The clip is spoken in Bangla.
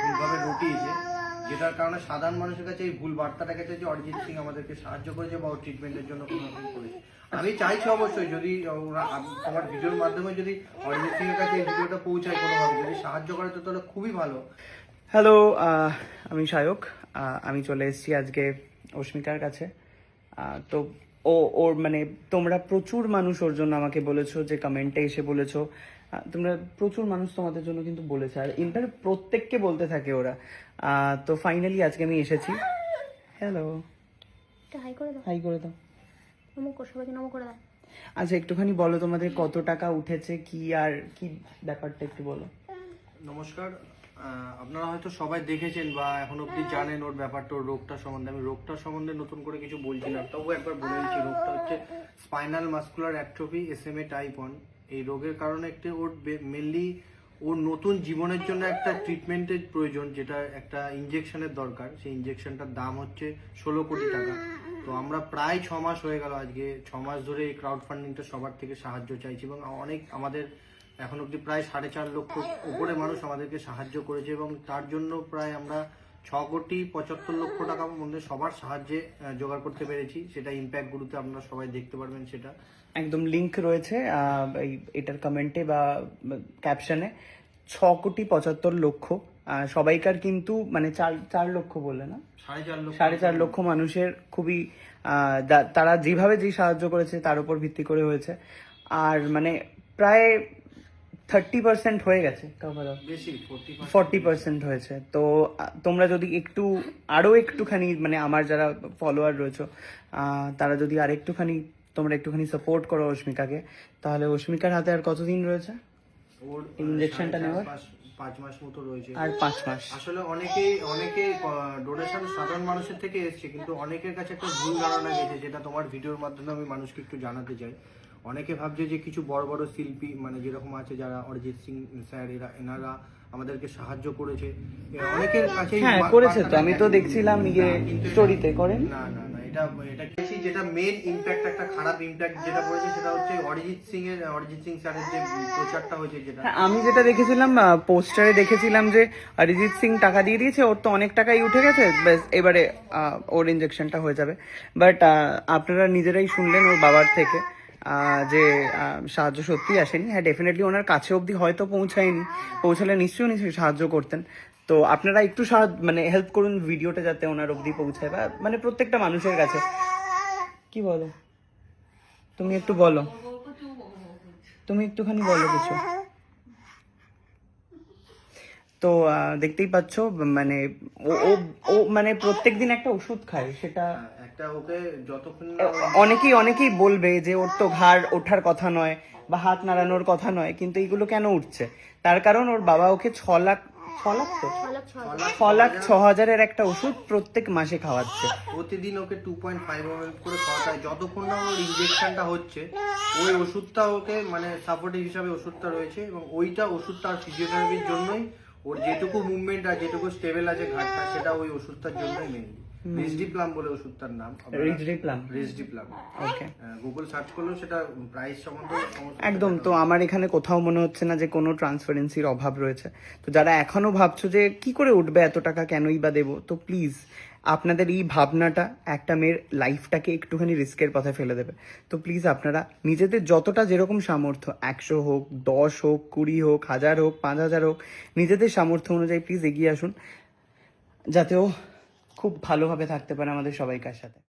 ভুলভাবে রটিয়েছে, যেটার কারণে সাধারণ মানুষের কাছে এই ভুল বার্তাটা গেছে যে অরিজিৎ সিং আমাদেরকে সাহায্য করেছে বা ওর ট্রিটমেন্টের জন্য কোনো রকম করেছে। আমি চাইছি অবশ্যই যদি ওরা তোমার ভিডিওর মাধ্যমে যদি অরিজিৎ সিং এর কাছে এই ভিডিওটা পৌঁছায় কোনোভাবে, যদি সাহায্য করে, তো তাহলে খুবই ভালো। হ্যালো আমি সায়ক আমি চলে এসেছি আজকে অস্মিতার কাছে। তো ও ওর মানে তোমরা প্রচুর মানুষ ওর জন্য আমাকে বলেছ যে কমেন্টে এসে বলেছ। তোমরা প্রচুর মানুষ তোমাদের জন্য কিন্তু বলেছে। আর ইনফ্যাক্ট প্রত্যেককে বলতে থাকে ওরা। তো ফাইনালি আজকে আমি এসেছি। হ্যালো হাই করে দাও। হাই করে দাও। নমো সবাইকে নমো করে দাও। আচ্ছা একটুখানি বলো তোমাদের কত টাকা উঠেছে কি আর কি ব্যাপারটা একটু বলো। নমস্কার। আপনারা হয়তো সবাই দেখেছেন বা এখন অব্দি জানেন ওর ব্যাপারটা ওর রোগটা সম্বন্ধে। আমি রোগটা সম্বন্ধে নতুন করে কিছু বলছি না তবু একবার বলে দিচ্ছি রোগটা হচ্ছে spinal muscular atrophy S M A type one এই রোগের কারণে একটি ওর মেনলি ওর নতুন জীবনের জন্য একটা ট্রিটমেন্টের প্রয়োজন যেটা একটা ইঞ্জেকশনের দরকার। সেই ইঞ্জেকশনটার দাম হচ্ছে ষোলো কোটি টাকা। তো আমরা প্রায় ছ মাস হয়ে গেল আজকে। ছ মাস ধরে এই ক্রাউড ফান্ডিংটা সবার থেকে সাহায্য চাইছি এবং অনেক আমাদের এখন অব্দি প্রায় সাড়ে চার লক্ষ উপরে মানুষ আমাদেরকে সাহায্য করেছে এবং তার জন্য প্রায় আমরা ছ কোটি পঁচাত্তর লক্ষ টাকার মধ্যে সবার সাহায্যে জোগাড় করতে পেরেছি। সেটা ইম্প্যাক্ট গুরুতে আপনারা সবাই দেখতে পারবেন সেটা। একদম লিংক রয়েছে এই এটার কমেন্টে বা ক্যাপশনে ছ কোটি পঁচাত্তর লক্ষ সবাইকার কিন্তু মানে চার চার লক্ষ বলে না? সাড়ে চার লক্ষ। সাড়ে চার লক্ষ মানুষের খুবই তারা যেভাবে যে সাহায্য করেছে তার উপর ভিত্তি করে হয়েছে। আর মানে প্রায় থার্টি পার্সেন্ট হয়ে গেছে। up। ফোর্টি পার্সেন্ট হয়েছে। তো তোমরা যদি একটু আরও একটুখানি মানে আমার যারা ফলোয়ার রয়েছে তারা যদি আর একটুখানি তোমরা একটুখানি সাপোর্ট করো অস্মিকাকে তাহলে অস্মিকার হাতে আর কতদিন রয়েছে? ওর ইঞ্জেকশনটা নেওয়ার? পাঁচ- মাস মতো রয়েছে। আর পাঁচ মাস। আসলে অনেকেই অনেকে ডোনেশন সাধারণ মানুষের থেকে এসছে কিন্তু অনেকের কাছে একটা ভুল ধারণা গেছে যেটা তোমার ভিডিওর মাধ্যমে আমি মানুষকে একটু জানাতে চাই। অনেকে ভাবছে যে কিছু বড় বড় শিল্পী মানে যেরকম আছে যারা অরিজিৎ সিং স্যার এরা এনারা আমাদেরকে সাহায্য করেছে। এ, অনেকের কাছে হ্যাঁ করেছে তো আমি তো দেখছিলাম ইয়ে স্টোরিতে করেন। না না না এটা এটা যেটা মেন ইম্প্যাক্ট একটা খারাপ ইম্প্যাক্ট যেটা পড়েছে সেটা হচ্ছে অরিজিৎ সিং এর অরিজিৎ সিং স্যারের যে প্রচারটা হয়েছে যেটা। হ্যাঁ আমি যেটা দেখেছিলাম পোস্টারে দেখেছিলাম যে অরিজিৎ সিং টাকা দিয়ে দিয়েছে ওর তো অনেক টাকাই উঠে গেছে ব্যাস এবারে ওর ইঞ্জেকশনটা হয়ে যাবে। বাট আপনারা নিজেরাই শুনলেন ওর বাবার থেকে। যে সাহায্য সত্যিই আসেনি। হ্যাঁ ডেফিনেটলি ওনার কাছে অবধি হয়তো পৌঁছায়নি। পৌঁছালে নিশ্চয়ই নিশ্চয়ই সাহায্য করতেন। তো আপনারা একটু সাহায্য মানে হেল্প করুন ভিডিওটা যাতে ওনার অবধি পৌঁছায় বা মানে প্রত্যেকটা মানুষের কাছে। কি বলো? তুমি একটু বলো। তুমি একটুখানি বলো কিছু। তো দেখতেই পাচ্ছ মানে ও ও- ও মানে প্রত্যেক দিন একটা ওষুধ খায় সেটা একটা ওকে যতক্ষণ অনেকেই অনেকেই বলবে যে ওর তো ঘাড় ওঠার কথা নয় বা হাত নাড়ানোর কথা নয় কিন্তু এইগুলো কেন উঠছে? তার কারণ ওর বাবা ওকে ছ লাখ ছ লাখ তো? ছ লাখ ছ হাজারের একটা ওষুধ প্রত্যেক মাসে খাওয়াচ্ছে। প্রতিদিন ওকে টু পয়েন্ট ফাইভ করে খাওয়াতে যতক্ষণ না ওর ইঞ্জেকশনটা হচ্ছে ওই ওষুধটা ওকে মানে সাপোর্টিভ হিসাবে ওষুধটা রয়েছে এবং ওইটা ওষুধটা আর ফিজিওথেরাপির জন্যই ওর যেটুকু মুভমেন্ট আর যেটুকু স্টেবল আছে ঘাটটা সেটা ওই ওষুধটার জন্যই মেনলি রেসডিপ্লাম বলে ওষুধটার নাম। রিজরিপ্লাম রেসডিপ্লাম ওকে গুগল সার্চ করলেও সেটা প্রাইস সম্বন্ধে একদম তো আমার এখানে কোথাও মনে হচ্ছে না যে কোনো ট্রান্সপারেন্সির অভাব রয়েছে। তো যারা এখনও ভাবছ যে কি করে উঠবে এত টাকা কেনই বা দেবো তো প্লিজ আপনাদের এই ভাবনাটা একটা মেয়ের লাইফটাকে একটুখানি রিস্কের পথে ফেলে দেবে। তো প্লিজ আপনারা নিজেদের যতটা যেরকম সামর্থ্য, একশো হোক, দশ হোক, কুড়ি হোক, হাজার হোক, পাঁচ হাজার হোক, নিজেদের সামর্থ্য অনুযায়ী প্লিজ এগিয়ে আসুন। যাতেও খুব ভালোভাবে থাকতে পারে আমাদের সবাইকার সাথে।